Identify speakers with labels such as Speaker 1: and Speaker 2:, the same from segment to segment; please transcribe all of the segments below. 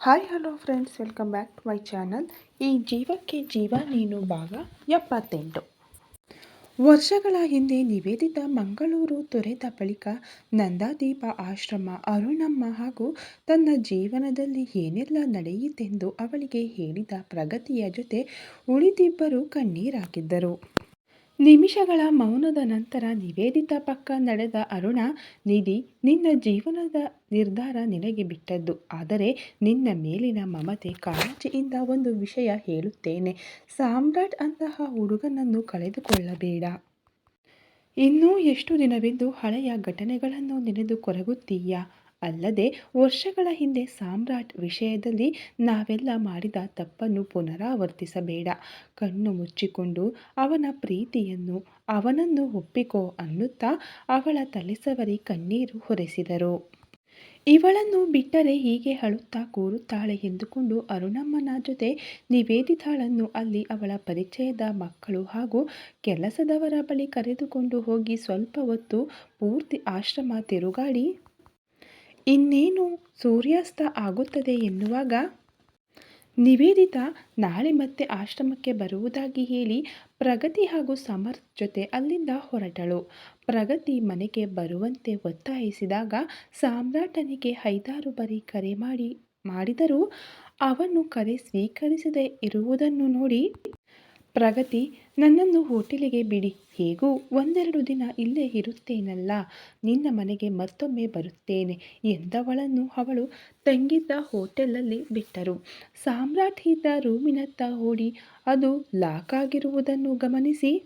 Speaker 1: Hi hello friends welcome back to my channel ಈ ಜೀವಕ್ಕೆ ಜೀವ, ನೀನು ಭಾಗ ಎಪ್ಪತ್ತೆಂಟು. ವರ್ಷಗಳ ಹಿಂದೆ ನಿವೇದಿತ ಮಂಗಳೂರು ತೊರೆದ ಬಳಿಕ ನಂದಾದೀಪ ಆಶ್ರಮ, ಅರುಣಮ್ಮ ಹಾಗೂ ತನ್ನ ಜೀವನದಲ್ಲಿ ಏನೆಲ್ಲ ನಡೆಯಿತೆಂದು ಅವಳಿಗೆ ಹೇಳಿದ ಪ್ರಗತಿಯ ಜೊತೆ ಉಳಿದಿಬ್ಬರು ಕಣ್ಣೀರಾಗಿದ್ದರು. ನಿಮಿಷಗಳ ಮೌನದ ನಂತರ ನಿವೇದಿತ ಪಕ್ಕ ನಡೆದ ಅರುಣ, ನಿಧಿ, ನಿನ್ನ ಜೀವನದ ನಿರ್ಧಾರ ನಿನಗೆ ಬಿಟ್ಟದ್ದು. ಆದರೆ ನಿನ್ನ ಮೇಲಿನ ಮಮತೆ ಕಾಳಜಿಯಿಂದ ಒಂದು ವಿಷಯ ಹೇಳುತ್ತೇನೆ. ಸಾಮ್ರಾಟ್ ಅಂತಹ ಹುಡುಗನನ್ನು ಕಳೆದುಕೊಳ್ಳಬೇಡ. ಇನ್ನೂ ಎಷ್ಟು ದಿನವೆಂದು ಹಳೆಯ ಘಟನೆಗಳನ್ನು ನೆನೆದು ಕೊರಗುತ್ತೀಯಾ? ಅಲ್ಲದೆ ವರ್ಷಗಳ ಹಿಂದೆ ಸಾಮ್ರಾಟ್ ವಿಷಯದಲ್ಲಿ ನಾವೆಲ್ಲ ಮಾಡಿದ ತಪ್ಪನ್ನು ಪುನರಾವರ್ತಿಸಬೇಡ. ಕಣ್ಣು ಮುಚ್ಚಿಕೊಂಡು ಅವನ ಪ್ರೀತಿಯನ್ನು ಅವನನ್ನು ಒಪ್ಪಿಕೋ ಅನ್ನುತ್ತಾ ಅವಳ ತಲೆಸವರಿ ಕಣ್ಣೀರು ಹೊರೆಸಿದರು. ಇವಳನ್ನು ಬಿಟ್ಟರೆ ಹೀಗೆ ಅಳುತ್ತಾ ಕೂರುತ್ತಾಳೆ ಎಂದುಕೊಂಡು ಅರುಣಮ್ಮನ ಜೊತೆ ನಿವೇದಿತಾಳನ್ನು ಅಲ್ಲಿ ಅವಳ ಪರಿಚಯದ ಮಕ್ಕಳು ಹಾಗೂ ಕೆಲಸದವರ ಬಳಿ ಕರೆದುಕೊಂಡು ಹೋಗಿ ಸ್ವಲ್ಪ ಹೊತ್ತು ಪೂರ್ತಿ ಆಶ್ರಮ ತಿರುಗಾಡಿ ಇನ್ನೇನು ಸೂರ್ಯಾಸ್ತ ಆಗುತ್ತದೆ ಎನ್ನುವಾಗ? ನಿವೇದಿತ ನಾಳೆ ಮತ್ತೆ ಆಶ್ರಮಕ್ಕೆ ಬರುವುದಾಗಿ ಹೇಳಿ ಪ್ರಗತಿ ಹಾಗೂ ಸಮರ್ಥ್ ಜೊತೆ ಅಲ್ಲಿಂದ ಹೊರಟಳು. ಪ್ರಗತಿ ಮನೆಗೆ ಬರುವಂತೆ ಒತ್ತಾಯಿಸಿದಾಗ ಸಾಮ್ರಾಟನಿಗೆ ಐದಾರು ಬಾರಿ ಕರೆ ಮಾಡಿ, ಮಾಡಿದರೂ ಅವನು ಕರೆ ಸ್ವೀಕರಿಸದೇ ಇರುವುದನ್ನು ನೋಡಿ ಪ್ರಗತಿ, ನನ್ನನ್ನು ಹೋಟೆಲಿಗೆ ಬಿಡಿ. ಹೇಗೂ? ಒಂದೆರಡು ದಿನ ಇಲ್ಲೇ ಇರುತ್ತೇನಲ್ಲ? ನಿನ್ನ ಮನೆಗೆ ಮತ್ತೊಮ್ಮೆ ಬರುತ್ತೇನೆ ಎಂದವಳನ್ನು ಅವಳು ತಂಗಿದ್ದ ಹೋಟೆಲಲ್ಲಿ ಬಿಟ್ಟರು. ಸಾಮ್ರಾಟ್ ಇದ್ದ ರೂಮಿನತ್ತ ಓಡಿ ಅದು ಲಾಕ್ ಆಗಿರುವುದನ್ನು ಗಮನಿಸಿ.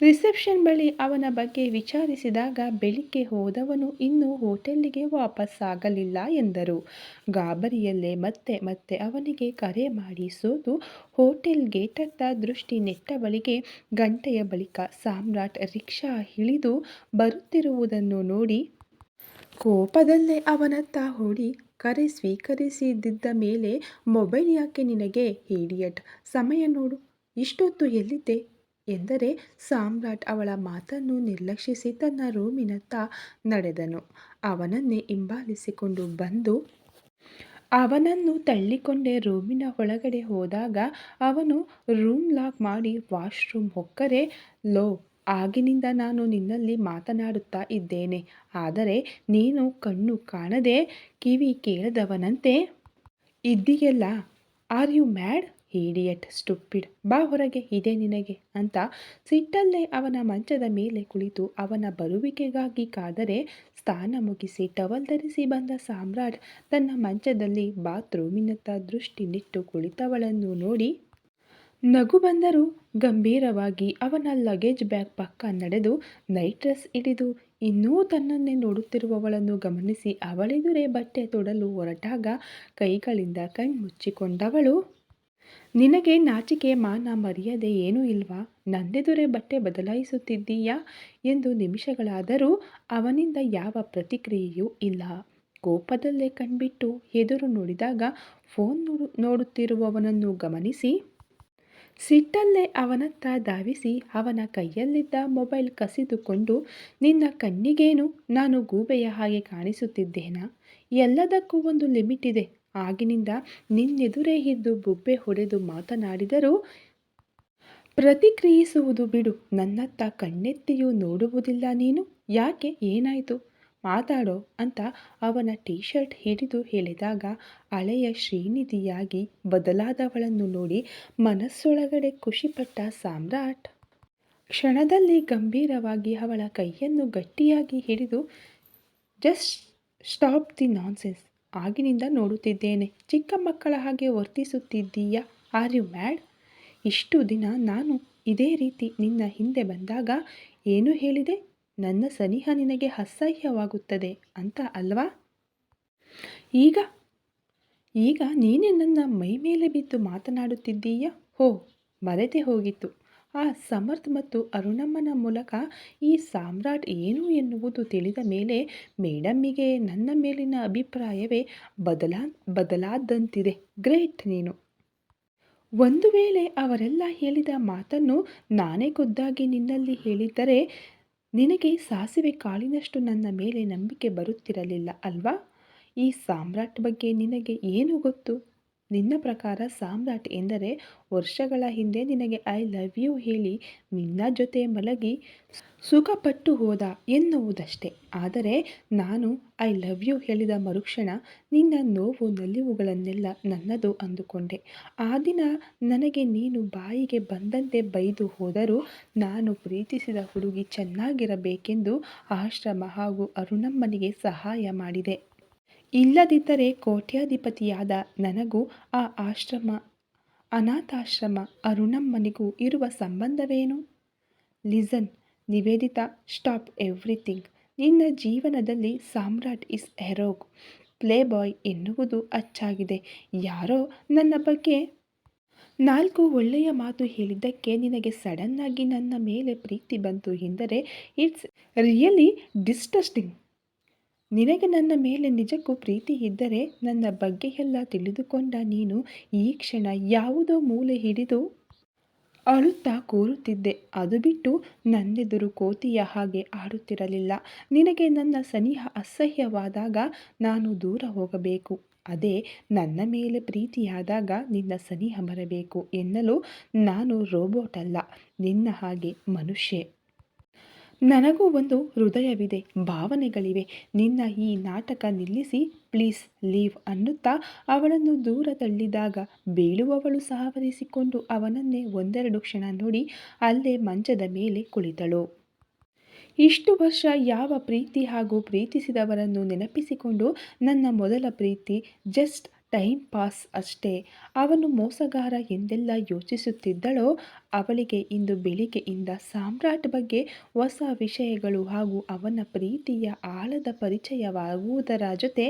Speaker 1: ರಿಸೆಪ್ಷನ್ ಬಳಿ ಅವನ ಬಗ್ಗೆ ವಿಚಾರಿಸಿದಾಗ ಬೆಳಿಗ್ಗೆ ಹೋದವನು ಇನ್ನೂ ಹೋಟೆಲ್ಲಿಗೆ ವಾಪಸ್ಸಾಗಲಿಲ್ಲ ಎಂದರು. ಗಾಬರಿಯಲ್ಲೇ ಮತ್ತೆ ಮತ್ತೆ ಅವನಿಗೆ ಕರೆ ಮಾಡಿ ಸೋತು ಹೋಟೆಲ್ ಗೇಟತ್ತ ದೃಷ್ಟಿ ನೆಟ್ಟ ಬಳಿಗೆ ಗಂಟೆಯ ಬಳಿಕ ಸಾಮ್ರಾಟ್ ರಿಕ್ಷಾ ಇಳಿದು ಬರುತ್ತಿರುವುದನ್ನು ನೋಡಿ ಕೋಪದಲ್ಲೇ ಅವನತ್ತ ಓಡಿ ಕರೆ ಸ್ವೀಕರಿಸಿದ್ದ ಮೇಲೆ ಮೊಬೈಲ್ ಯಾಕೆ ನಿನಗೆ ಹೀಡಿಯಟ್ ಸಮಯ ನೋಡು. ಇಷ್ಟೊತ್ತು ಎಲ್ಲಿದ್ದೆ? ಎಂದರೆ ಸಾಮ್ರಾಟ್ ಅವಳ ಮಾತನ್ನು ನಿರ್ಲಕ್ಷಿಸಿ ತನ್ನ ರೂಮಿನತ್ತ ನಡೆದನು. ಅವನನ್ನೇ ಹಿಂಬಾಲಿಸಿಕೊಂಡು ಬಂದು ಅವನನ್ನು ತಳ್ಳಿಕೊಂಡೇ ರೂಮಿನ ಒಳಗಡೆ ಹೋದಾಗ ಅವನು ರೂಮ್ ಲಾಕ್ ಮಾಡಿ ವಾಶ್ರೂಮ್ ಹೊಕ್ಕರೆ, ಲೋ, ಆಗಿನಿಂದ ನಾನು ನಿನ್ನಲ್ಲಿ ಮಾತನಾಡುತ್ತಾ ಇದ್ದೇನೆ. ಆದರೆ ನೀನು ಕಣ್ಣು ಕಾಣದೆ ಕಿವಿ ಕೇಳದವನಂತೆ ಇದ್ದೀಯಲ್ಲ? Are you mad? Idiot stupid ಬಾ ಹೊರಗೆ, ಇದೆ ನಿನಗೆ ಅಂತ ಸಿಟ್ಟಲ್ಲೇ ಅವನ ಮಂಚದ ಮೇಲೆ ಕುಳಿತು ಅವನ ಬರುವಿಕೆಗಾಗಿ ಕಾದರೆ ಸ್ಥಾನ ಮುಗಿಸಿ ಟವಲ್ ಧರಿಸಿ ಬಂದ ಸಾಮ್ರಾಟ್ ತನ್ನ ಮಂಚದಲ್ಲಿ ಬಾತ್ರೂಮಿನತ್ತ ದೃಷ್ಟಿ ನಿಟ್ಟು ಕುಳಿತವಳನ್ನು ನೋಡಿ ನಗು ಬಂದರೂ ಗಂಭೀರವಾಗಿ ಅವನ ಲಗೇಜ್ ಬ್ಯಾಗ್ ಪಕ್ಕ ನಡೆದು ನೈಟ್ ಡ್ರೆಸ್ ಹಿಡಿದು ಇನ್ನೂ ತನ್ನನ್ನೇ ನೋಡುತ್ತಿರುವವಳನ್ನು ಗಮನಿಸಿ ಅವಳೆದುರೇ ಬಟ್ಟೆ ತೊಡಲು ಹೊರಟಾಗ ಕೈಗಳಿಂದ ಕಣ್ಮುಚ್ಚಿಕೊಂಡವಳು. ನಿನಗೆ ನಾಚಿಕೆ ಮಾನ ಮರ್ಯಾದೆ ಏನೂ ಇಲ್ವಾ? ನಂದೆದುರೆ ಬಟ್ಟೆ ಬದಲಾಯಿಸುತ್ತಿದ್ದೀಯಾ? ಎಂದು ನಿಮಿಷಗಳಾದರೂ ಅವನಿಂದ ಯಾವ ಪ್ರತಿಕ್ರಿಯೆಯೂ ಇಲ್ಲ. ಕೋಪದಲ್ಲೇ ಕಣ್ಬಿಟ್ಟು ಎದುರು ನೋಡಿದಾಗ ಫೋನ್ ನೋಡು, ನೋಡುತ್ತಿರುವವನನ್ನು ಗಮನಿಸಿ. ಸಿಟ್ಟಲ್ಲೇ ಅವನತ್ತ ಧಾವಿಸಿ ಅವನ ಕೈಯಲ್ಲಿದ್ದ ಮೊಬೈಲ್ ಕಸಿದುಕೊಂಡು, ನಿನ್ನ ಕಣ್ಣಿಗೇನು ನಾನು ಗೂಬೆಯ ಹಾಗೆ ಕಾಣಿಸುತ್ತಿದ್ದೇನಾ? ಎಲ್ಲದಕ್ಕೂ ಒಂದು ಲಿಮಿಟ್ ಇದೆ. ಆಗಿನಿಂದ ನಿನ್ನೆದುರೇ ಇದ್ದು ಬುಬ್ಬೆ ಹೊಡೆದು ಮಾತನಾಡಿದರೂ, ಪ್ರತಿಕ್ರಿಯಿಸುವುದು ಬಿಡು, ನನ್ನತ್ತ ಕಣ್ಣೆತ್ತಿಯೂ ನೋಡುವುದಿಲ್ಲ ನೀನು, ಯಾಕೆ, ಏನಾಯಿತು? ಮಾತಾಡೋ ಅಂತ ಅವನ ಟೀ ಶರ್ಟ್ ಹಿಡಿದು ಹೇಳಿದಾಗ ಹಳೆಯ ಶ್ರೀನಿಧಿಯಾಗಿ ಬದಲಾದವಳನ್ನು ನೋಡಿ ಮನಸ್ಸೊಳಗಡೆ ಖುಷಿಪಟ್ಟ ಸಾಮ್ರಾಟ್ ಕ್ಷಣದಲ್ಲಿ ಗಂಭೀರವಾಗಿ ಅವಳ ಕೈಯನ್ನು ಗಟ್ಟಿಯಾಗಿ ಹಿಡಿದು, ಜಸ್ಟ್ ಸ್ಟಾಪ್ ದಿ ನಾನ್ಸೆನ್ಸ್ ಆಗಿನಿಂದ ನೋಡುತ್ತಿದ್ದೇನೆ. ಚಿಕ್ಕ ಮಕ್ಕಳ ಹಾಗೆ ವರ್ತಿಸುತ್ತಿದ್ದೀಯಾ, ಆರ್ ಯು ಮ್ಯಾಡ್? ಇಷ್ಟು ದಿನ ನಾನು ಇದೇ ರೀತಿ ನಿನ್ನ ಹಿಂದೆ ಬಂದಾಗ ಏನು ಹೇಳಿದೆ? ನನ್ನ ಸನಿಹ ನಿನಗೆ ಅಸಹ್ಯವಾಗುತ್ತದೆ ಅಂತ ಅಲ್ವಾ? ಈಗ ಈಗ ನೀನೇ ನನ್ನ ಮೈ ಮೇಲೆ ಬಿದ್ದು ಮಾತನಾಡುತ್ತಿದ್ದೀಯಾ? ಹೋ, ಮರೆತೆ ಹೋಗಿತ್ತು. ಆ ಸಮರ್ಥ್ ಮತ್ತು ಅರುಣಮ್ಮನ ಮೂಲಕ ಈ ಸಾಮ್ರಾಟ್ ಏನು ಎನ್ನುವುದು ತಿಳಿದ ಮೇಲೆ ಮೇಡಮ್ಮಿಗೆ ನನ್ನ ಮೇಲಿನ ಅಭಿಪ್ರಾಯವೇ ಬದಲಾ, ಬದಲಾದಂತಿದೆ. ಗ್ರೇಟ್ ನೀನು. ಒಂದು ವೇಳೆ ಅವರೆಲ್ಲ ಹೇಳಿದ ಮಾತನ್ನು ನಾನೇ ಖುದ್ದಾಗಿ ನಿನ್ನಲ್ಲಿ ಹೇಳಿದ್ದರೆ ನಿನಗೆ ಸಾಸಿವೆ ಕಾಳಿನಷ್ಟು ನನ್ನ ಮೇಲೆ ನಂಬಿಕೆ ಬರುತ್ತಿರಲಿಲ್ಲ ಅಲ್ವಾ? ಈ ಸಾಮ್ರಾಟ್ ಬಗ್ಗೆ ನಿನಗೆ ಏನು ಗೊತ್ತು? ನಿನ್ನ ಪ್ರಕಾರ ಸಾಮ್ರಾಟ್ ಎಂದರೆ ವರ್ಷಗಳ ಹಿಂದೆ ನಿನಗೆ ಐ ಲವ್ ಯು ಹೇಳಿ ನಿನ್ನ ಜೊತೆ ಮಲಗಿ ಸುಖಪಟ್ಟು ಹೋದ ಎನ್ನುವುದಷ್ಟೇ. ಆದರೆ ನಾನು ಐ ಲವ್ ಯು ಹೇಳಿದ ಮರುಕ್ಷಣ ನಿನ್ನ ನೋವು ನಲಿವುಗಳನ್ನೆಲ್ಲ ನನ್ನದು ಅಂದುಕೊಂಡೆ. ಆ ದಿನ ನನಗೆ ನೀನು ಬಾಯಿಗೆ ಬಂದಂತೆ ಬೈದು ಹೋದರೂ ನಾನು ಪ್ರೀತಿಸಿದ ಹುಡುಗಿ ಚೆನ್ನಾಗಿರಬೇಕೆಂದು ಆಶ್ರಮ ಹಾಗೂ ಅರುಣಮ್ಮನಿಗೆ ಸಹಾಯ ಮಾಡಿದೆ. ಇಲ್ಲದಿದ್ದರೆ ಕೋಟ್ಯಾಧಿಪತಿಯಾದ ನನಗೂ ಆ ಆಶ್ರಮ, ಅನಾಥಾಶ್ರಮ ಅರುಣಮ್ಮನಿಗೂ ಇರುವ ಸಂಬಂಧವೇನು? Listen, Niveditha, stop everything. ನಿನ್ನ ಜೀವನದಲ್ಲಿ ಸಾಮ್ರಾಟ್ ಇಸ್ ಹೆರೋಗ್ ಪ್ಲೇ ಬಾಯ್ ಎನ್ನುವುದು ಅಚ್ಚಾಗಿದೆ. ಯಾರೋ ನನ್ನ ಬಗ್ಗೆ ನಾಲ್ಕು ಒಳ್ಳೆಯ ಮಾತು ಹೇಳಿದ್ದಕ್ಕೆ ನಿನಗೆ ಸಡನ್ನಾಗಿ ನನ್ನ ಮೇಲೆ ಪ್ರೀತಿ ಬಂತು. ಎಂದರೆ ಇಟ್ಸ್ ರಿಯಲಿ ಡಿಸ್ಟಸ್ಟಿಂಗ್. ನಿನಗೆ ನನ್ನ ಮೇಲೆ ನಿಜಕ್ಕೂ ಪ್ರೀತಿ ಇದ್ದರೆ ನನ್ನ ಬಗ್ಗೆ ಎಲ್ಲ ತಿಳಿದುಕೊಂಡ ನೀನು ಈ ಕ್ಷಣ ಯಾವುದೋ ಮೂಲೆ ಹಿಡಿದು ಅಳುತ್ತಾ ಕೂರುತ್ತಿದ್ದೆ. ಅದು ಬಿಟ್ಟು ನನ್ನೆದುರು ಕೋತಿಯ ಹಾಗೆ ಆಡುತ್ತಿರಲಿಲ್ಲ. ನಿನಗೆ ನನ್ನ ಸನಿಹ ಅಸಹ್ಯವಾದಾಗ ನಾನು ದೂರ ಹೋಗಬೇಕು. ಅದೇ ನನ್ನ ಮೇಲೆ ಪ್ರೀತಿಯಾದಾಗ ನಿನ್ನ ಸನಿಹ ಬರಬೇಕು ಎನ್ನಲು ನಾನು ರೋಬೋಟ್ ಅಲ್ಲ ನಿನ್ನ ಹಾಗೆ ಮನುಷ್ಯೆ. ನನಗೂ ಒಂದು ಹೃದಯವಿದೆ, ಭಾವನೆಗಳಿವೆ. ನಿನ್ನ ಈ ನಾಟಕ ನಿಲ್ಲಿಸಿ, ಪ್ಲೀಸ್ ಲೀವ್ ಅನ್ನುತ್ತಾ ಅವಳನ್ನು ದೂರ ತಳ್ಳಿದಾಗ ಬೀಳುವವಳು ಸಹವರಿಸಿಕೊಂಡು ಅವನನ್ನೇ ಒಂದೆರಡು ಕ್ಷಣ ನೋಡಿ ಅಲ್ಲೇ ಮಂಚದ ಮೇಲೆ ಕುಳಿತಳು. ಇಷ್ಟು ವರ್ಷ ಯಾವ ಪ್ರೀತಿ ಹಾಗೂ ಪ್ರೀತಿಸಿದವರನ್ನು ನೆನಪಿಸಿಕೊಂಡು ನನ್ನ ಮೊದಲ ಪ್ರೀತಿ, ಜಸ್ಟ್ ಟೈಮ್ ಪಾಸ್ ಅಷ್ಟೇ. ಅವನು ಮೋಸಗಾರ ಎಂದೆಲ್ಲ ಯೋಚಿಸುತ್ತಿದ್ದಳೋ, ಅವಳಿಗೆ ಇಂದು ಬೆಳಿಗ್ಗೆಯಿಂದ ಸಾಮ್ರಾಟ್ ಬಗ್ಗೆ ಹೊಸ ವಿಷಯಗಳು ಹಾಗೂ ಅವನ ಪ್ರೀತಿಯ ಆಳದ ಪರಿಚಯವಾಗುವುದರ ಜೊತೆ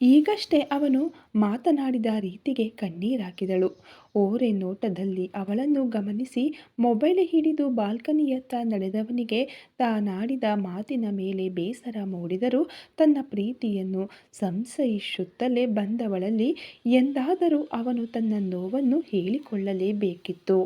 Speaker 1: ಈಗಷ್ಟೇ ಅವನು ಮಾತನಾಡಿದ ರೀತಿಗೆ ಕಣ್ಣೀರಾಕಿದಳು ಓರೆ ನೋಟದಲ್ಲಿ ಅವಳನ್ನು ಗಮನಿಸಿ ಮೊಬೈಲ್ ಹಿಡಿದು ಬಾಲ್ಕನಿಯತ್ತ ನಡೆದವನಿಗೆ ತಾನಾಡಿದ ಮಾತಿನ ಮೇಲೆ ಬೇಸರ ಮೂಡಿದರೂ ತನ್ನ ಪ್ರೀತಿಯನ್ನು ಸಂಶಯಿಸುತ್ತಲೇ ಬಂದವಳಲ್ಲಿ ಎಂದಾದರೂ ಅವನು ತನ್ನ ನೋವನ್ನು ಹೇಳಿಕೊಳ್ಳಲೇಬೇಕಿತ್ತು.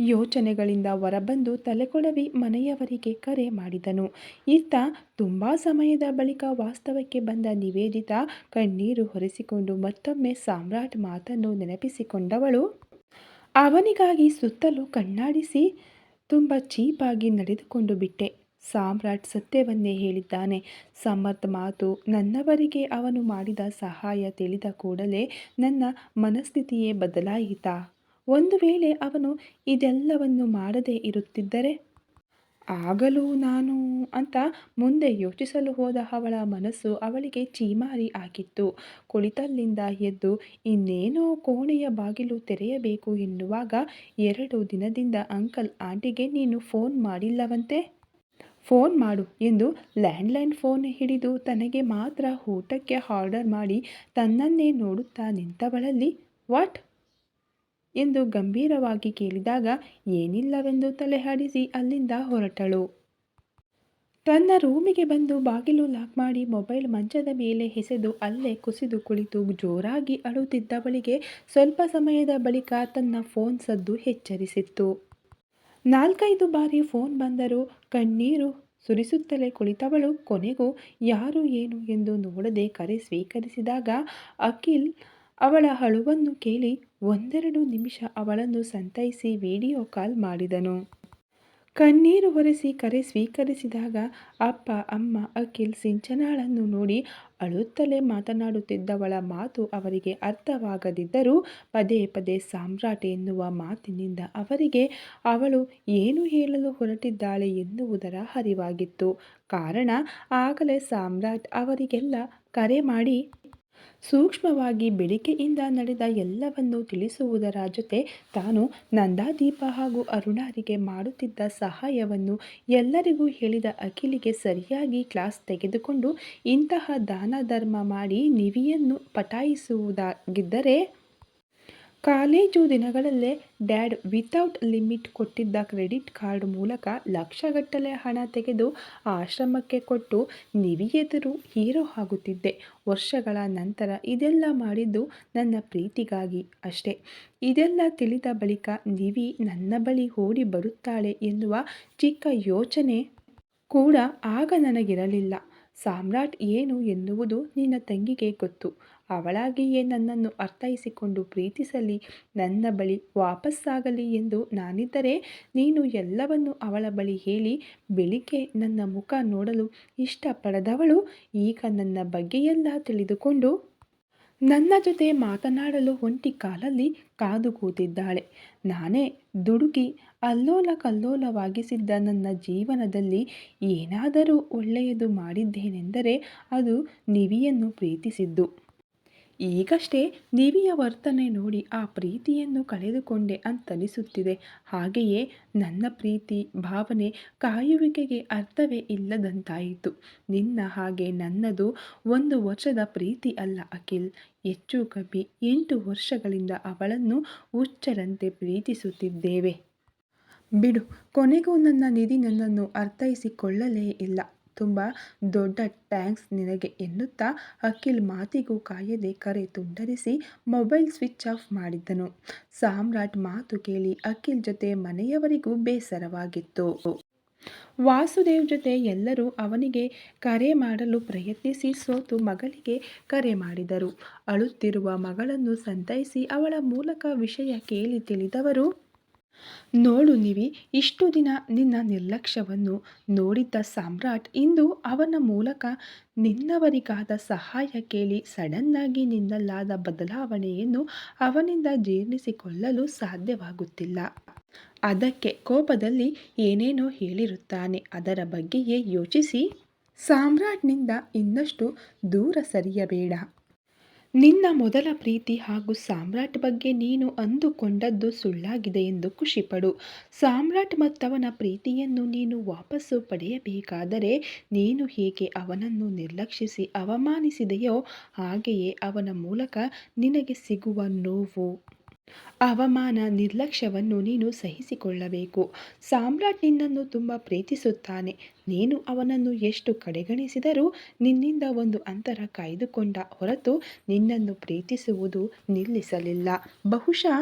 Speaker 1: ಯೋಚನೆಗಳಿಂದ ಹೊರಬಂದು ತಲೆಕೊಡವಿ ಮನೆಯವರಿಗೆ ಕರೆ ಮಾಡಿದನು. ಇತ್ತ ತುಂಬ ಸಮಯದ ಬಳಿಕ ವಾಸ್ತವಕ್ಕೆ ಬಂದ ನಿವೇದಿತ ಕಣ್ಣೀರು ಹೊರಿಸಿಕೊಂಡು ಮತ್ತೊಮ್ಮೆ ಸಾಮ್ರಾಟ್ ಮಾತನ್ನು ನೆನಪಿಸಿಕೊಂಡವಳು. ಅವನಿಗಾಗಿ ಸುತ್ತಲೂ ಕಣ್ಣಾಡಿಸಿ ತುಂಬ ಚೀಪಾಗಿ ನಡೆದುಕೊಂಡು ಬಿಟ್ಟೆ. ಸಾಮ್ರಾಟ್ ಸತ್ಯವನ್ನೇ ಹೇಳಿದ್ದಾನೆ. ಸಮರ್ಥ್ ಮಾತು ನನ್ನವರಿಗೆ ಅವನು ಮಾಡಿದ ಸಹಾಯ ತಿಳಿದ ಕೂಡಲೇ ನನ್ನ ಮನಸ್ಥಿತಿಯೇ ಬದಲಾಯಿತಾ. ಒಂದು ವೇಳೆ ಅವನು ಇದೆಲ್ಲವನ್ನು ಮಾಡದೇ ಇರುತ್ತಿದ್ದರೆ? ಆಗಲೂ ನಾನು ಅಂತ ಮುಂದೆ ಯೋಚಿಸಲು ಹೋದ ಅವಳ ಮನಸ್ಸು ಅವಳಿಗೆ ಚೀಮಾರಿ ಆಗಿತ್ತು. ಕುಳಿತಲ್ಲಿಂದ ಎದ್ದು ಇನ್ನೇನೋ ಕೋಣೆಯ ಬಾಗಿಲು ತೆರೆಯಬೇಕು ಎನ್ನುವಾಗ ಎರಡು ದಿನದಿಂದ ಅಂಕಲ್ ಆಂಟಿಗೆ ನೀನು ಫೋನ್ ಮಾಡಿಲ್ಲವಂತೆ? ಫೋನ್ ಮಾಡು ಎಂದು ಲ್ಯಾಂಡ್ಲೈನ್ ಫೋನ್ ಹಿಡಿದು ತನಗೆ ಮಾತ್ರ ಊಟಕ್ಕೆ ಆರ್ಡರ್ ಮಾಡಿ ತನ್ನನ್ನೇ ನೋಡುತ್ತಾ ನಿಂತವಳಲ್ಲಿ, ವಾಟ್? ಎಂದು ಗಂಭೀರವಾಗಿ ಕೇಳಿದಾಗ ಏನಿಲ್ಲವೆಂದು ತಲೆಹಾಡಿಸಿ ಅಲ್ಲಿಂದ ಹೊರಟಳು. ತನ್ನ ರೂಮಿಗೆ ಬಂದು ಬಾಗಿಲು ಲಾಕ್ ಮಾಡಿ ಮೊಬೈಲ್ ಮಂಚದ ಮೇಲೆ ಎಸೆದು ಅಲ್ಲೇ ಕುಸಿದು ಕುಳಿತು ಜೋರಾಗಿ ಅಳುತ್ತಿದ್ದವಳಿಗೆ ಸ್ವಲ್ಪ ಸಮಯದ ಬಳಿಕ ತನ್ನ ಫೋನ್ ಸದ್ದು ಎಚ್ಚರಿಸಿತ್ತು. ನಾಲ್ಕೈದು ಬಾರಿ ಫೋನ್ ಬಂದರೂ ಕಣ್ಣೀರು ಸುರಿಸುತ್ತಲೇ ಕುಳಿತವಳು. ಕೊನೆಗೂ ಯಾರು ಏನು ಎಂದು ನೋಡದೆ ಕರೆ ಸ್ವೀಕರಿಸಿದಾಗ ಅಖಿಲ್ ಅವಳ ಅಳುವನ್ನು ಕೇಳಿ ಒಂದೆರಡು ನಿಮಿಷ ಅವಳನ್ನು ಸಂತೈಸಿ ವಿಡಿಯೋ ಕಾಲ್ ಮಾಡಿದನು. ಕಣ್ಣೀರು ಒರೆಸಿ ಕರೆ ಸ್ವೀಕರಿಸಿದಾಗ ಅಪ್ಪ, ಅಮ್ಮ, ಅಖಿಲ್ ಸಿಂಚನಾಳನ್ನು ನೋಡಿ ಅಳುತ್ತಲೇ ಮಾತನಾಡುತ್ತಿದ್ದವಳ ಮಾತು ಅವರಿಗೆ ಅರ್ಥವಾಗದಿದ್ದರೂ ಪದೇ ಪದೇ ಸಾಮ್ರಾಟ್ ಎನ್ನುವ ಮಾತಿನಿಂದ ಅವರಿಗೆ ಅವಳು ಏನು ಹೇಳಲು ಹೊರಟಿದ್ದಾಳೆ ಎನ್ನುವುದರ ಅರಿವಾಗಿತ್ತು ಕಾರಣ, ಆಗಲೇ ಸಾಮ್ರಾಟ್ ಅವರಿಗೆಲ್ಲ ಕರೆ ಮಾಡಿ ಸೂಕ್ಷ್ಮವಾಗಿ ಬೆಳಿಗ್ಗೆಯಿಂದ ನಡೆದ ಎಲ್ಲವನ್ನೂ ತಿಳಿಸುವುದರ ಜೊತೆ ತಾನು ನಂದಾದೀಪ ಹಾಗೂ ಅರುಣಾರಿಗೆ ಮಾಡುತ್ತಿದ್ದ ಸಹಾಯವನ್ನು ಎಲ್ಲರಿಗೂ ಹೇಳಿದ ಅಖಿಲಿಗೆ ಸರಿಯಾಗಿ ಕ್ಲಾಸ್ ತೆಗೆದುಕೊಂಡು ಇಂತಹ ದಾನ ಧರ್ಮ ಮಾಡಿ ನಿವಿಯನ್ನು ಪಟಾಯಿಸುವುದಾಗಿದ್ದರೆ ಕಾಲೇಜು ದಿನಗಳಲ್ಲೇ ಡ್ಯಾಡ್ ವಿತೌಟ್ ಲಿಮಿಟ್ ಕೊಟ್ಟಿದ್ದ ಕ್ರೆಡಿಟ್ ಕಾರ್ಡ್ ಮೂಲಕ ಲಕ್ಷಗಟ್ಟಲೆ ಹಣ ತೆಗೆದು ಆಶ್ರಮಕ್ಕೆ ಕೊಟ್ಟು ನಿವಿಯೆದುರು ಹೀರೋ ಆಗುತ್ತಿದ್ದೆ. ವರ್ಷಗಳ ನಂತರ ಇದೆಲ್ಲ ಮಾಡಿದ್ದು ನನ್ನ ಪ್ರೀತಿಗಾಗಿ ಅಷ್ಟೇ. ಇದೆಲ್ಲ ತಿಳಿದ ಬಳಿಕ ನಿವಿ ನನ್ನ ಬಳಿ ಓಡಿ ಬರುತ್ತಾಳೆ ಎನ್ನುವ ಚಿಕ್ಕ ಯೋಚನೆ ಕೂಡ ಆಗ ನನಗಿರಲಿಲ್ಲ. ಸಾಮ್ರಾಟ್ ಏನು ಎನ್ನುವುದು ನಿನ್ನ ತಂಗಿಗೆ ಗೊತ್ತು. ಅವಳಾಗಿಯೇ ನನ್ನನ್ನು ಅರ್ಥೈಸಿಕೊಂಡು ಪ್ರೀತಿಸಲಿ, ನನ್ನ ಬಳಿ ವಾಪಸ್ಸಾಗಲಿ ಎಂದು ನಾನಿದ್ದರೆ ನೀನು ಎಲ್ಲವನ್ನು ಅವಳ ಬಳಿ ಹೇಳಿ, ಬೆಳಿಗ್ಗೆ ನನ್ನ ಮುಖ ನೋಡಲು ಇಷ್ಟಪಡದವಳು, ಈಗ ನನ್ನ ಬಗ್ಗೆಯೆಲ್ಲ ತಿಳಿದುಕೊಂಡು ನನ್ನ ಜೊತೆ ಮಾತನಾಡಲು ಒಂಟಿ ಕಾಲಲ್ಲಿ ಕಾದು ಕೂತಿದ್ದಾಳೆ. ನಾನೇ ದುಡುಕಿ ಅಲ್ಲೋಲ ಕಲ್ಲೋಲವಾಗಿಸಿದ್ದ ನನ್ನ ಜೀವನದಲ್ಲಿ ಏನಾದರೂ ಒಳ್ಳೆಯದು ಮಾಡಿದ್ದೇನೆಂದರೆ ಅದು ನಿವಿಯನ್ನು ಪ್ರೀತಿಸಿದ್ದು. ಈಗಷ್ಟೇ ನಿವಿಯ ವರ್ತನೆ ನೋಡಿ ಆ ಪ್ರೀತಿಯನ್ನು ಕಳೆದುಕೊಂಡೆ ಅಂತನಿಸುತ್ತಿದೆ. ಹಾಗೆಯೇ ನನ್ನ ಪ್ರೀತಿ, ಭಾವನೆ ಕಾಯುವಿಕೆಗೆ ಅರ್ಥವೇ ಇಲ್ಲದಂತಾಯಿತು. ನಿನ್ನ ಹಾಗೆ ನನ್ನದು ಒಂದು ವರ್ಷದ ಪ್ರೀತಿ ಅಲ್ಲ ಅಖಿಲ್. ಹೆಚ್ಚು ಕಮ್ಮಿ ಎಂಟು ವರ್ಷಗಳಿಂದ ಅವಳನ್ನು ಹುಚ್ಚರಂತೆ ಪ್ರೀತಿಸುತ್ತಿದ್ದೇವೆ. ಬಿಡು, ಕೊನೆಗೂ ನನ್ನ ನಿಧಿ ನನ್ನನ್ನು ಅರ್ಥೈಸಿಕೊಳ್ಳಲೇ ಇಲ್ಲ. ತುಂಬ ದೊಡ್ಡ ಟ್ಯಾಂಕ್ಸ್ ನಿನಗೆ ಎನ್ನುತ್ತಾ ಅಖಿಲ್ ಮಾತಿಗೂ ಕಾಯದೆ ಕರೆ ತುಂಡರಿಸಿ ಮೊಬೈಲ್ ಸ್ವಿಚ್ ಆಫ್ ಮಾಡಿದ್ದನು. ಸಾಮ್ರಾಟ್ ಮಾತು ಕೇಳಿ ಅಖಿಲ್ ಜೊತೆ ಮನೆಯವರಿಗೂ ಬೇಸರವಾಗಿತ್ತು. ವಾಸುದೇವ್ ಜೊತೆ ಎಲ್ಲರೂ ಅವನಿಗೆ ಕರೆ ಮಾಡಲು ಪ್ರಯತ್ನಿಸಿ ಸೋತು ಮಗಳಿಗೆ ಕರೆ ಮಾಡಿದರು. ಅಳುತ್ತಿರುವ ಮಗಳನ್ನು ಸಂತೈಸಿ ಅವಳ ಮೂಲಕ ವಿಷಯ ಕೇಳಿ ತಿಳಿದವರು ನೋಡು ನಿವಿ, ಇಷ್ಟು ದಿನ ನಿನ್ನ ನಿರ್ಲಕ್ಷ್ಯವನ್ನು ನೋಡಿದ್ದ ಸಾಮ್ರಾಟ್ ಇಂದು ಅವನ ಮೂಲಕ ನಿನ್ನವರಿಗಾದ ಸಹಾಯ ಕೇಳಿ ಸಡನ್ನಾಗಿ ನಿನ್ನಲ್ಲಾದ ಬದಲಾವಣೆಯನ್ನು ಅವನಿಂದ ಜೀರ್ಣಿಸಿಕೊಳ್ಳಲು ಸಾಧ್ಯವಾಗುತ್ತಿಲ್ಲ. ಅದಕ್ಕೆ ಕೋಪದಲ್ಲಿ ಏನೇನೋ ಹೇಳಿರುತ್ತಾನೆ, ಅದರ ಬಗ್ಗೆಯೇ ಯೋಚಿಸಿ. ಸಾಮ್ರಾಟ್ನಿಂದ ಇನ್ನಷ್ಟು ದೂರ ಸರಿಯಬೇಡ. ನಿನ್ನ ಮೊದಲ ಪ್ರೀತಿ ಹಾಗೂ ಸಾಮ್ರಾಟ್ ಬಗ್ಗೆ ನೀನು ಅಂದುಕೊಂಡದ್ದು ಸುಳ್ಳಾಗಿದೆ ಎಂದು ಖುಷಿಪಡು. ಸಾಮ್ರಾಟ್ ಮತ್ತವನ ಪ್ರೀತಿಯನ್ನು ನೀನು ವಾಪಸ್ಸು ಪಡೆಯಬೇಕಾದರೆ ನೀನು ಹೇಗೆ ಅವನನ್ನು ನಿರ್ಲಕ್ಷಿಸಿ ಅವಮಾನಿಸಿದೆಯೋ ಹಾಗೆಯೇ ಅವನ ಮೂಲಕ ನಿನಗೆ ಸಿಗುವ ನೋವು. ಅವಮಾನ ನಿರ್ಲಕ್ಷ್ಯವನ್ನು ನೀನು ಸಹಿಸಿಕೊಳ್ಳಬೇಕು. ಸಾಮ್ರಾಟ್ ನಿನ್ನನ್ನು ತುಂಬ ಪ್ರೀತಿಸುತ್ತಾನೆ. ನೀನು ಅವನನ್ನು ಎಷ್ಟು ಕಡೆಗಣಿಸಿದರೂ ನಿನ್ನಿಂದ ಒಂದು ಅಂತರ ಕಾಯ್ದುಕೊಂಡ ಹೊರತು ನಿನ್ನನ್ನು ಪ್ರೀತಿಸುವುದು ನಿಲ್ಲಿಸಲಿಲ್ಲ. ಬಹುಶಃ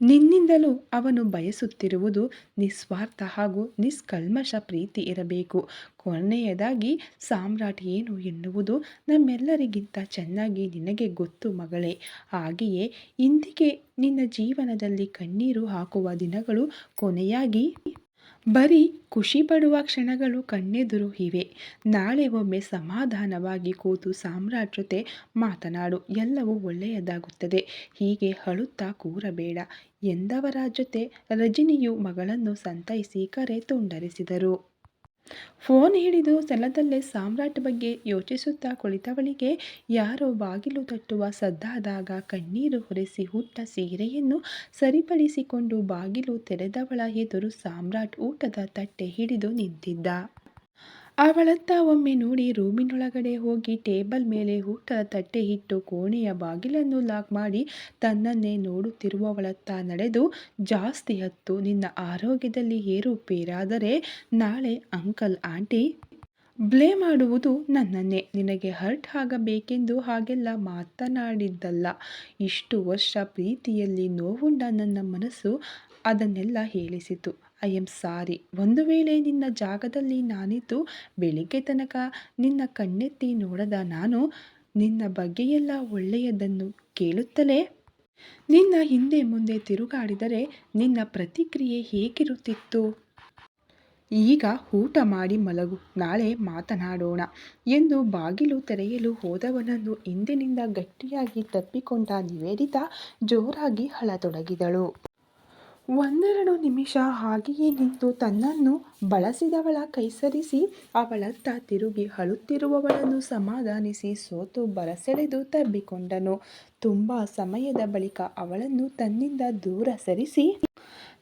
Speaker 1: ನಿನ್ನಿಂದಲೂ ಅವನು ಬಯಸುತ್ತಿರುವುದು ನಿಸ್ವಾರ್ಥ ಹಾಗೂ ನಿಸ್ಕಲ್ಮಶ ಪ್ರೀತಿ ಇರಬೇಕು. ಕೊನೆಯದಾಗಿ, ಸಾಮ್ರಾಟ್ ಏನು ಎನ್ನುವುದು ನಮ್ಮೆಲ್ಲರಿಗಿಂತ ಚೆನ್ನಾಗಿ ನಿನಗೆ ಗೊತ್ತು ಮಗಳೇ. ಹಾಗೆಯೇ ಇಂದಿಗೆ ನಿನ್ನ ಜೀವನದಲ್ಲಿ ಕಣ್ಣೀರು ಹಾಕುವ ದಿನಗಳು ಕೊನೆಯಾಗಿ ಬರೀ ಖುಷಿ ಪಡುವ ಕ್ಷಣಗಳು ಕಣ್ಣೆದುರು ಇವೆ. ನಾಳೆ ಒಮ್ಮೆ ಸಮಾಧಾನವಾಗಿ ಕೂತು ಸಾಮ್ರಾಟ್ ಜೊತೆ ಮಾತನಾಡು. ಎಲ್ಲವೂ ಒಳ್ಳೆಯದಾಗುತ್ತದೆ. ಹೀಗೆ ಅಳುತ್ತಾ ಕೂರಬೇಡ. ಎಂದವರ ಜೊತೆ ರಜನಿಯು ಮಗಳನ್ನು ಸಂತೈಸಿ ಕರೆ ತುಂಡರಿಸಿದರು. ಫೋನ್ ಹಿಡಿದು ಸ್ಥಳದಲ್ಲೇ ಸಾಮ್ರಾಟ್ ಬಗ್ಗೆ ಯೋಚಿಸುತ್ತಾ ಕುಳಿತವಳಿಗೆ ಯಾರೋ ಬಾಗಿಲು ತಟ್ಟುವ ಸದ್ದಾದಾಗ ಕಣ್ಣೀರು ಹೊರೆಸಿ ಹುಟ್ಟ ಸೀರೆಯನ್ನು ಸರಿಪಡಿಸಿಕೊಂಡು ಬಾಗಿಲು ತೆರೆದವಳ ಎದುರು ಸಾಮ್ರಾಟ್ ಊಟದ ತಟ್ಟೆ ಹಿಡಿದು ನಿಂತಿದ್ದ. ಅವಳತ್ತ ಒಮ್ಮೆ ನೋಡಿ ರೂಮಿನೊಳಗಡೆ ಹೋಗಿ ಟೇಬಲ್ ಮೇಲೆ ಊಟದ ತಟ್ಟೆ ಇಟ್ಟು ಕೋಣೆಯ ಬಾಗಿಲನ್ನು ಲಾಕ್ ಮಾಡಿ ತನ್ನನ್ನೇ ನೋಡುತ್ತಿರುವವಳತ್ತ ನಡೆದು ಜಾಸ್ತಿ ಹತ್ತು ನಿನ್ನ ಆರೋಗ್ಯದಲ್ಲಿ ಏರುಪೇರಾದರೆ ನಾಳೆ ಅಂಕಲ್, ಆಂಟಿ ಬ್ಲೇ ಮಾಡುವುದು ನನ್ನನ್ನೇ. ನಿನಗೆ ಹರ್ಟ್ ಆಗಬೇಕೆಂದು ಹಾಗೆಲ್ಲ ಮಾತನಾಡಿದ್ದಲ್ಲ. ಇಷ್ಟು ವರ್ಷ ಪ್ರೀತಿಯಲ್ಲಿ ನೋವುಂಡ ನನ್ನ ಮನಸ್ಸು ಅದನ್ನೆಲ್ಲ ಹೇಳಿಸಿತು. ಐ ಎಂ ಸಾರಿ. ಒಂದು ವೇಳೆ ನಿನ್ನ ಜಾಗದಲ್ಲಿ ನಾನಿದ್ದು, ಬೆಳಿಗ್ಗೆ ತನಕ ನಿನ್ನ ಕಣ್ಣೆತ್ತಿ ನೋಡದ ನಾನು ನಿನ್ನ ಬಗ್ಗೆಯೆಲ್ಲ ಒಳ್ಳೆಯದನ್ನು ಕೇಳುತ್ತಲೇ? ನಿನ್ನ ಹಿಂದೆ ಮುಂದೆ ತಿರುಗಾಡಿದರೆ ನಿನ್ನ ಪ್ರತಿಕ್ರಿಯೆ ಹೇಗಿರುತ್ತಿತ್ತು? ಈಗ ಊಟ ಮಾಡಿ ಮಲಗು, ನಾಳೆ ಮಾತನಾಡೋಣ ಎಂದು ಬಾಗಿಲು ತೆರೆಯಲು ಹೋದವನನ್ನು ಹಿಂದಿನಿಂದ ಗಟ್ಟಿಯಾಗಿ ತಪ್ಪಿಕೊಂಡ ನಿವೇದಿತಾ ಜೋರಾಗಿ ಹಳತೊಡಗಿದಳು ಒಂದೆರಡು ನಿಮಿಷ ಹಾಗೆಯೇ ನಿಂತು ತನ್ನನ್ನು ಬಳಸಿದವಳ ಕೈಸರಿಸಿ ಅವಳತ್ತ ತಿರುಗಿ ಅಳುತ್ತಿರುವವಳನ್ನು ಸಮಾಧಾನಿಸಿ ಸೋತು ಬರಸೆಳೆದು ತಬ್ಬಿಕೊಂಡನು. ತುಂಬ ಸಮಯದ ಬಳಿಕ ಅವಳನ್ನು ತನ್ನಿಂದ ದೂರ ಸರಿಸಿ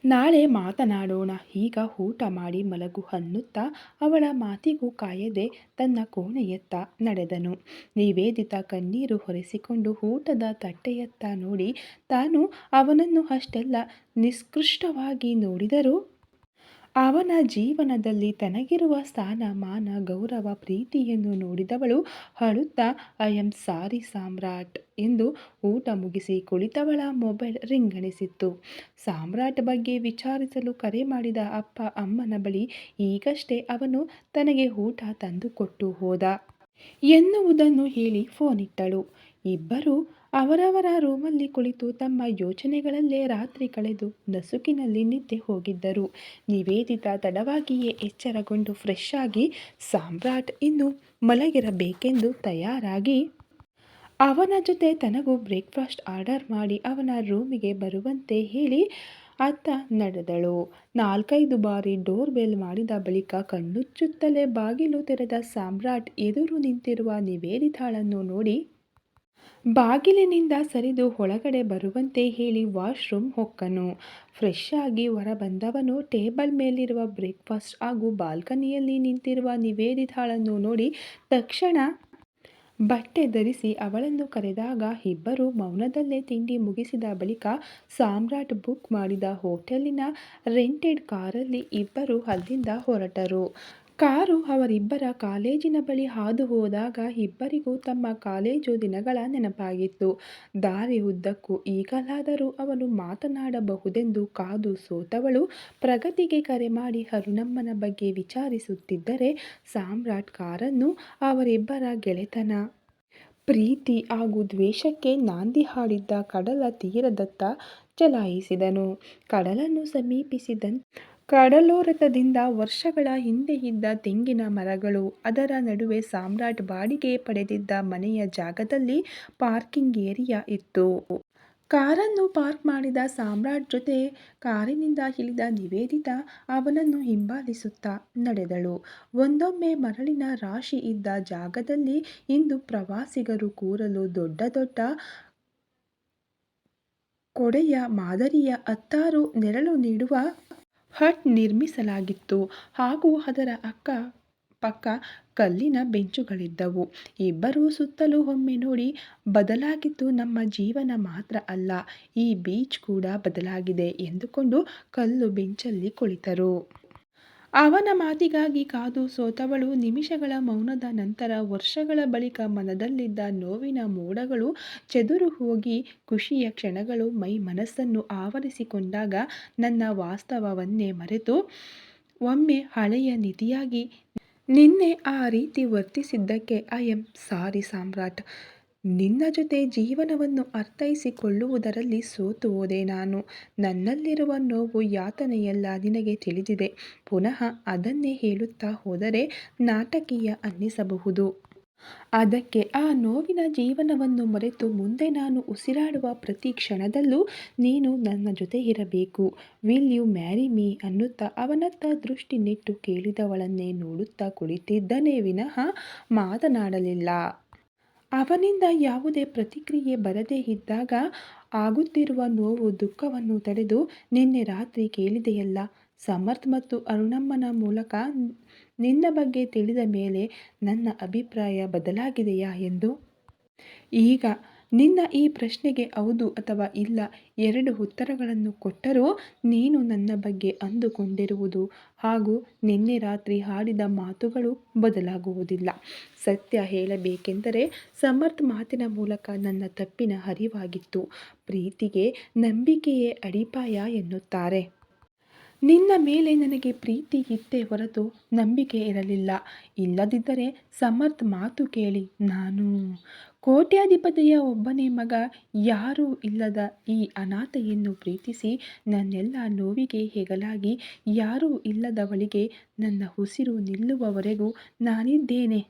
Speaker 1: ನಾಳೆ ಮಾತನಾಡೋಣ. ಈಗ ಊಟ ಮಾಡಿ ಮಲಗು ಅನ್ನುತ್ತಾ ಅವಳ ಮಾತಿಗೂ ಕಾಯದೆ ತನ್ನ ಕೋಣೆಯತ್ತ ನಡೆದನು. ನಿವೇದಿತ ಕಣ್ಣೀರು ಹೊರೆಸಿಕೊಂಡು ಊಟದ ತಟ್ಟೆಯತ್ತ ನೋಡಿ ತಾನು ಅವನನ್ನು ಅಷ್ಟೆಲ್ಲ ನಿಷ್ಕೃಷ್ಟವಾಗಿ ನೋಡಿದರೂ ಅವನ ಜೀವನದಲ್ಲಿ ತನಗಿರುವ ಸ್ಥಾನ, ಮಾನ, ಗೌರವ, ಪ್ರೀತಿಯನ್ನು ನೋಡಿದವಳು ಅಳುತ್ತಾ ಐ ಆಮ್ ಸಾರಿ ಸಾಮ್ರಾಟ್ ಎಂದು ಊಟ ಮುಗಿಸಿ ಕುಳಿತವಳ ಮೊಬೈಲ್ ರಿಂಗಣಿಸಿತ್ತು ಸಾಮ್ರಾಟ್ ಬಗ್ಗೆ ವಿಚಾರಿಸಲು ಕರೆ ಮಾಡಿದ ಅಪ್ಪ ಅಮ್ಮನ ಬಳಿ ಈಗಷ್ಟೇ ಅವನು ತನಗೆ ಊಟ ತಂದುಕೊಟ್ಟು ಹೋದ ಎನ್ನುವುದನ್ನು ಹೇಳಿ ಫೋನಿಟ್ಟಳು ಇಬ್ಬರೂ ಅವರವರ ರೂಮಲ್ಲಿ ಕುಳಿತು ತಮ್ಮ ಯೋಚನೆಗಳಲ್ಲೇ ರಾತ್ರಿ ಕಳೆದು ನಸುಕಿನಲ್ಲಿ ನಿದ್ದೆ ಹೋಗಿದ್ದರು. ನಿವೇದಿತ ತಡವಾಗಿಯೇ ಎಚ್ಚರಗೊಂಡು ಫ್ರೆಶ್ ಆಗಿ, ಸಾಮ್ರಾಟ್ ಇನ್ನು ಮಲಗಿರಬೇಕೆಂದು ತಯಾರಾಗಿ ಅವನ ಜೊತೆ ತನಗೂ ಬ್ರೇಕ್ಫಾಸ್ಟ್ ಆರ್ಡರ್ ಮಾಡಿ ಅವನ ರೂಮಿಗೆ ಬರುವಂತೆ ಹೇಳಿ ಅತ್ತ ನಡೆದಳು. ನಾಲ್ಕೈದು ಬಾರಿ ಡೋರ್ ಬೆಲ್ ಮಾಡಿದ ಬಳಿಕ ಕಣ್ಣುಚ್ಚುತ್ತಲೇ ಬಾಗಿಲು ತೆರೆದ ಸಾಮ್ರಾಟ್ ಎದುರು ನಿಂತಿರುವ ನಿವೇದಿತಾಳನ್ನು ನೋಡಿ ಬಾಗಿಲಿನಿಂದ ಸರಿದು ಒಳಗಡೆ ಬರುವಂತೆ ಹೇಳಿ ವಾಶ್ರೂಮ್ ಹೊಕ್ಕನು. ಫ್ರೆಶ್ ಆಗಿ ಹೊರಬಂದವನು ಟೇಬಲ್ ಮೇಲಿರುವ ಬ್ರೇಕ್ಫಾಸ್ಟ್ ಹಾಗೂ ಬಾಲ್ಕನಿಯಲ್ಲಿ ನಿಂತಿರುವ ನಿವೇದಿತಾಳನ್ನು ನೋಡಿ ತಕ್ಷಣ ಬಟ್ಟೆ ಧರಿಸಿ ಅವಳನ್ನು ಕರೆದಾಗ ಇಬ್ಬರು ಮೌನದಲ್ಲೇ ತಿಂಡಿ ಮುಗಿಸಿದ ಬಳಿಕ ಸಾಮ್ರಾಟ್ ಬುಕ್ ಮಾಡಿದ ಹೋಟೆಲಿನ ರೆಂಟೆಡ್ ಕಾರಲ್ಲಿ ಇಬ್ಬರು ಅಲ್ಲಿಂದ ಹೊರಟರು. ಕಾರು ಅವರಿಬ್ಬರ ಕಾಲೇಜಿನ ಬಳಿ ಹಾದು ಹೋದಾಗ ಇಬ್ಬರಿಗೂ ತಮ್ಮ ಕಾಲೇಜು ದಿನಗಳ ನೆನಪಾಗಿತ್ತು. ದಾರಿ ಉದ್ದಕ್ಕೂ ಈಗಲಾದರೂ ಅವನು ಮಾತನಾಡಬಹುದೆಂದು ಕಾದು ಸೋತವಳು. ಪ್ರಗತಿಗೆ ಕರೆ ಮಾಡಿ ಅರುಣಮ್ಮನ ಬಗ್ಗೆ ವಿಚಾರಿಸುತ್ತಿದ್ದರೆ ಸಾಮ್ರಾಟ್ ಕಾರನ್ನು ಅವರಿಬ್ಬರ ಗೆಳೆತನ, ಪ್ರೀತಿ ಹಾಗೂ ದ್ವೇಷಕ್ಕೆ ನಾಂದಿ ಹಾಡಿದ್ದ ಕಡಲ ತೀರದತ್ತ ಚಲಾಯಿಸಿದನು. ಕಡಲನ್ನು ಸಮೀಪಿಸಿದಂತೆ ಕಡಲೋರದಿಂದ ವರ್ಷಗಳ ಹಿಂದೆ ಇದ್ದ ತೆಂಗಿನ ಮರಗಳು, ಅದರ ನಡುವೆ ಸಾಮ್ರಾಟ್ ಬಾಡಿಗೆ ಪಡೆದಿದ್ದ ಮನೆಯ ಜಾಗದಲ್ಲಿ ಪಾರ್ಕಿಂಗ್ ಏರಿಯಾ ಇತ್ತು. ಕಾರನ್ನು ಪಾರ್ಕ್ ಮಾಡಿದ ಸಾಮ್ರಾಟ್ ಜೊತೆ ಕಾರಿನಿಂದ ಇಳಿದ ನಿವೇದಿತ ಅವನನ್ನು ಹಿಂಬಾಲಿಸುತ್ತಾ ನಡೆದಳು. ಒಂದೊಮ್ಮೆ ಮರಳಿನ ರಾಶಿ ಇದ್ದ ಜಾಗದಲ್ಲಿ ಇಂದು ಪ್ರವಾಸಿಗರು ಕೂರಲು ದೊಡ್ಡ ದೊಡ್ಡ ಕೊಡೆಯ ಮಾದರಿಯ ಹತ್ತಾರು ನೆರಳು ನೀಡುವ ಹಟ್ ನಿರ್ಮಿಸಲಾಗಿತ್ತು. ಹಾಗೂ ಅದರ ಅಕ್ಕ ಪಕ್ಕ ಕಲ್ಲಿನ ಬೆಂಚುಗಳಿದ್ದವು. ಇಬ್ಬರೂ ಸುತ್ತಲೂ ಒಮ್ಮೆ ನೋಡಿ ಬದಲಾಗಿದ್ದು ನಮ್ಮ ಜೀವನ ಮಾತ್ರ ಅಲ್ಲ, ಈ ಬೀಚ್ ಕೂಡ ಬದಲಾಗಿದೆ ಎಂದುಕೊಂಡು ಕಲ್ಲು ಬೆಂಚಲ್ಲಿ ಕುಳಿತರು. ಅವನ ಮಾತಿಗಾಗಿ ಕಾದು ಸೋತವಳು. ನಿಮಿಷಗಳ ಮೌನದ ನಂತರ ವರ್ಷಗಳ ಬಳಿಕ ಮನದಲ್ಲಿದ್ದ ನೋವಿನ ಮೋಡಗಳು ಚದುರು ಹೋಗಿ ಖುಷಿಯ ಕ್ಷಣಗಳು ಮೈ ಮನಸ್ಸನ್ನು ಆವರಿಸಿಕೊಂಡಾಗ ನನ್ನ ವಾಸ್ತವವನ್ನೇ ಮರೆತು ಒಮ್ಮೆ ಹಳೆಯ ನಿಧಿಯಾಗಿ ನಿನ್ನೆ ಆ ರೀತಿ ವರ್ತಿಸಿದ್ದಕ್ಕೆ ಐ ಎಂ ಸಾರಿ ಸಾಮ್ರಾಟ್. ನಿನ್ನ ಜೊತೆ ಜೀವನವನ್ನು ಅರ್ಥೈಸಿಕೊಳ್ಳುವುದರಲ್ಲಿ ಸೋತು ಹೋದೆ ನಾನು. ನನ್ನಲ್ಲಿರುವ ನೋವು ಯಾತನೆಯೆಲ್ಲ ನಿನಗೆ ತಿಳಿದಿದೆ. ಪುನಃ ಅದನ್ನೇ ಹೇಳುತ್ತಾ ಹೋದರೆ ನಾಟಕೀಯ ಅನ್ನಿಸಬಹುದು. ಅದಕ್ಕೆ ಆ ನೋವಿನ ಜೀವನವನ್ನು ಮರೆತು ಮುಂದೆ ನಾನು ಉಸಿರಾಡುವ ಪ್ರತಿ ಕ್ಷಣದಲ್ಲೂ ನೀನು ನನ್ನ ಜೊತೆ ಇರಬೇಕು. ವಿಲ್ ಯು ಮ್ಯಾರಿ ಮೀ ಅನ್ನುತ್ತಾ ಅವನತ್ತ ದೃಷ್ಟಿ ನೆಟ್ಟು ಕೇಳಿದವಳನ್ನೇ ನೋಡುತ್ತಾ ಕುಳಿತಿದ್ದನೇ ವಿನಃ ಮಾತನಾಡಲಿಲ್ಲ. ಅವನಿಂದ ಯಾವುದೇ ಪ್ರತಿಕ್ರಿಯೆ ಬರದೇ ಇದ್ದಾಗ ಆಗುತ್ತಿರುವ ನೋವು, ದುಃಖವನ್ನು ತಡೆದು ನಿನ್ನೆ ರಾತ್ರಿ ಕೇಳಿದೆಯಲ್ಲ. ಸಮರ್ಥ್ ಮತ್ತು ಅರುಣಮ್ಮನ ಮೂಲಕ ನಿನ್ನ ಬಗ್ಗೆ ತಿಳಿದ ಮೇಲೆ ನನ್ನ ಅಭಿಪ್ರಾಯ ಬದಲಾಗಿದೆಯಾ ಎಂದು? ಈಗ ನಿನ್ನ ಈ ಪ್ರಶ್ನೆಗೆ ಹೌದು ಅಥವಾ ಇಲ್ಲ, ಎರಡು ಉತ್ತರಗಳನ್ನು ಕೊಟ್ಟರೂ ನೀನು ನನ್ನ ಬಗ್ಗೆ ಅಂದುಕೊಂಡಿರುವುದು. ಹಾಗೂ ನಿನ್ನೆ ರಾತ್ರಿ ಹಾಡಿದ ಮಾತುಗಳು ಬದಲಾಗುವುದಿಲ್ಲ. ಸತ್ಯ ಹೇಳಬೇಕೆಂದರೆ ಸಮರ್ಥ್ ಮಾತಿನ ಮೂಲಕ ನನ್ನ ತಪ್ಪಿನ ಅರಿವಾಗಿತ್ತು. ಪ್ರೀತಿಗೆ ನಂಬಿಕೆಯೇ ಅಡಿಪಾಯ ಎನ್ನುತ್ತಾರೆ. ನಿನ್ನ ಮೇಲೆ ನನಗೆ ಪ್ರೀತಿ ಇತ್ತೇ ಹೊರತು ನಂಬಿಕೆ ಇರಲಿಲ್ಲ. ಇಲ್ಲದಿದ್ದರೆ ಸಮರ್ಥ್ ಮಾತು ಕೇಳಿ, ನಾನು ಕೋಟ್ಯಾಧಿಪತಿಯ ಒಬ್ಬನೇ ಮಗ ಯಾರೂ ಇಲ್ಲದ ಈ ಅನಾಥೆಯನ್ನು ಪ್ರೀತಿಸಿ ನನ್ನೆಲ್ಲ ನೋವಿಗೆ ಹೆಗಲಾಗಿ ಯಾರೂ ಇಲ್ಲದವಳಿಗೆ ನನ್ನ ಉಸಿರು ನಿಲ್ಲುವವರೆಗೂ ನಾನಿದ್ದೇನೆ.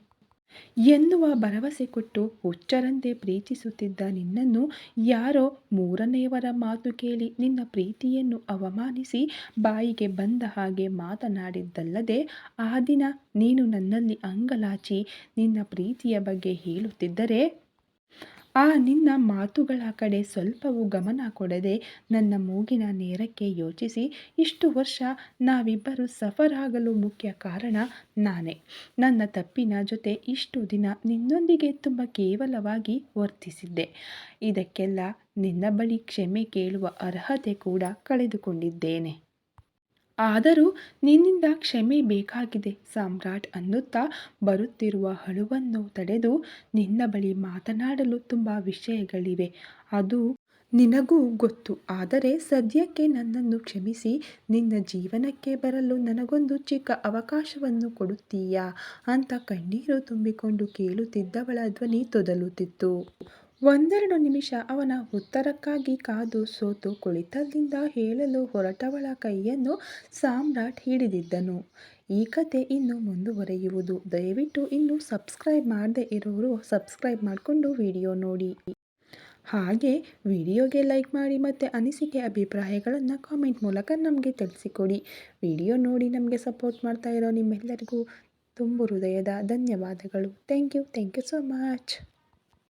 Speaker 1: ಎನ್ನುವ ಭರವಸೆ ಕೊಟ್ಟು ಹುಚ್ಚರಂತೆ ಪ್ರೀತಿಸುತ್ತಿದ್ದ ನಿನ್ನನ್ನು ಯಾರೋ ಮೂರನೆಯವರ ಮಾತು ಕೇಳಿ ನಿನ್ನ ಪ್ರೀತಿಯನ್ನು ಅವಮಾನಿಸಿ ಬಾಯಿಗೆ ಬಂದ ಹಾಗೆ ಮಾತನಾಡಿದ್ದಲ್ಲದೆ, ಆ ದಿನ ನೀನು ನನ್ನಲ್ಲಿ ಅಂಗಲಾಚಿ ನಿನ್ನ ಪ್ರೀತಿಯ ಬಗ್ಗೆ ಹೇಳುತ್ತಿದ್ದರೆ ಆ ನಿನ್ನ ಮಾತುಗಳ ಕಡೆ ಸ್ವಲ್ಪವೂ ಗಮನ ಕೊಡದೆ ನನ್ನ ಮೂಗಿನ ನೇರಕ್ಕೆ ಯೋಚಿಸಿ, ಇಷ್ಟು ವರ್ಷ ನಾವಿಬ್ಬರು ಸಫರ್ ಆಗಲು ಮುಖ್ಯ ಕಾರಣ ನಾನೇ. ನನ್ನ ತಪ್ಪಿನ ಜೊತೆ ಇಷ್ಟು ದಿನ ನಿನ್ನೊಂದಿಗೆ ತುಂಬ ಕೇವಲವಾಗಿ ವರ್ತಿಸಿದ್ದೆ. ಇದಕ್ಕೆಲ್ಲ ನಿನ್ನ ಬಳಿ ಕ್ಷಮೆ ಕೇಳುವ ಅರ್ಹತೆ ಕೂಡ ಕಳೆದುಕೊಂಡಿದ್ದೇನೆ. ಆದರೂ ನಿನ್ನಿಂದ ಕ್ಷಮೆ ಬೇಕಾಗಿದೆ ಸಾಮ್ರಾಟ್ ಅನ್ನುತ್ತಾ ಬರುತ್ತಿರುವ ಹಳುವನ್ನು ತಡೆದು ನಿನ್ನ ಬಳಿ ಮಾತನಾಡಲು ತುಂಬ ವಿಷಯಗಳಿವೆ. ಅದು ನಿನಗೂ ಗೊತ್ತು. ಆದರೆ ಸದ್ಯಕ್ಕೆ ನನ್ನನ್ನು ಕ್ಷಮಿಸಿ, ನಿನ್ನ ಜೀವನಕ್ಕೆ ಬರಲು ನನಗೊಂದು ಚಿಕ್ಕ ಅವಕಾಶವನ್ನು ಕೊಡುತ್ತೀಯಾ? ಅಂತ ಕಣ್ಣೀರು ತುಂಬಿಕೊಂಡು ಕೇಳುತ್ತಿದ್ದವಳ ಧ್ವನಿ ತೊದಲುತ್ತಿತ್ತು. ಒಂದೆರಡು ನಿಮಿಷ ಅವನ ಉತ್ತರಕ್ಕಾಗಿ ಕಾದು ಸೋತು ಕುಳಿತಲ್ಲಿಂದ ಹೇಳಲು ಹೊರಟವಳ ಕೈಯನ್ನು ಸಾಮ್ರಾಟ್ ಹಿಡಿದಿದ್ದನು. ಈ ಕತೆ ಇನ್ನು ಮುಂದುವರೆಯುವುದು. ದಯವಿಟ್ಟು ಇನ್ನು ಸಬ್ಸ್ಕ್ರೈಬ್ ಮಾಡದೇ ಇರೋರು ಸಬ್ಸ್ಕ್ರೈಬ್ ಮಾಡಿಕೊಂಡು ವಿಡಿಯೋ ನೋಡಿ. ಹಾಗೆ ವಿಡಿಯೋಗೆ ಲೈಕ್ ಮಾಡಿ ಮತ್ತು ಅನಿಸಿಕೆ ಅಭಿಪ್ರಾಯಗಳನ್ನು ಕಾಮೆಂಟ್ ಮೂಲಕ ನಮಗೆ ತಿಳಿಸಿಕೊಡಿ. ವಿಡಿಯೋ ನೋಡಿ ನಮಗೆ ಸಪೋರ್ಟ್ ಮಾಡ್ತಾ ಇರೋ ನಿಮ್ಮೆಲ್ಲರಿಗೂ ತುಂಬು ಹೃದಯದ ಧನ್ಯವಾದಗಳು. Thank you. Thank you so much.